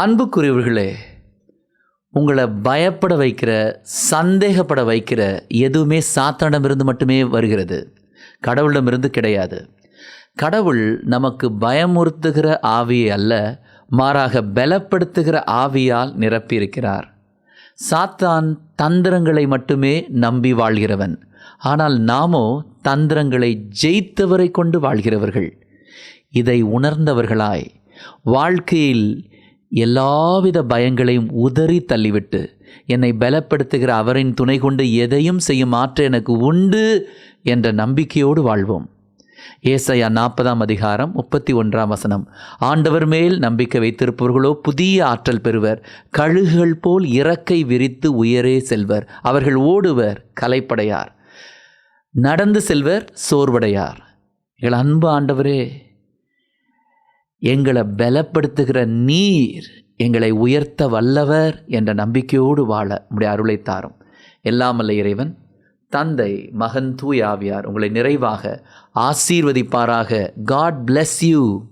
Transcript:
அன்புக்குரியவர்களே உங்களை பயப்பட வைக்கிற சந்தேகப்பட வைக்கிற எதுவுமே சாத்தானிடமிருந்து மட்டுமே வருகிறது. கடவுளிடமிருந்து கிடையாது. கடவுள் நமக்கு பயமுறுத்துகிற ஆவியை அல்ல மாறாக பலப்படுத்துகிற ஆவியால் நிரப்பியிருக்கிறார். சாத்தான் தந்திரங்களை மட்டுமே நம்பி வாழ்கிறவன். ஆனால் நாமோ தந்திரங்களை ஜெயித்தவரை கொண்டு வாழ்கிறவர்கள். இதை உணர்ந்தவர்களாய் வாழ்க்கையில் எல்லாவித பயங்களையும் உதறி தள்ளிவிட்டு என்னை பலப்படுத்துகிற அவரின் துணை கொண்டு எதையும் செய்யும் ஆற்ற எனக்கு உண்டு என்ற நம்பிக்கையோடு வாழ்வோம். ஏசையா நாற்பதாம் அதிகாரம் முப்பத்தி ஒன்றாம் வசனம். ஆண்டவர் மேல் நம்பிக்கை வைத்திருப்பவர்களோ புதிய ஆற்றல் பெறுவர். கழுகுகள் போல் இறக்கை விரித்து உயரே செல்வர். அவர்கள் ஓடுவர் கலைப்படையார் நடந்து செல்வர் சோர்வடையார். எங்கள் அன்பு ஆண்டவரே எங்களை பலப்படுத்துகிற நீர் எங்களை உயர்த்த வல்லவர் என்ற நம்பிக்கையோடு வாழ உடைய அருளை தாரும். எல்லாமல்ல இறைவன் தந்தை மகன் தூயாவியார் உங்களை நிறைவாக ஆசீர்வதிப்பாராக. God bless you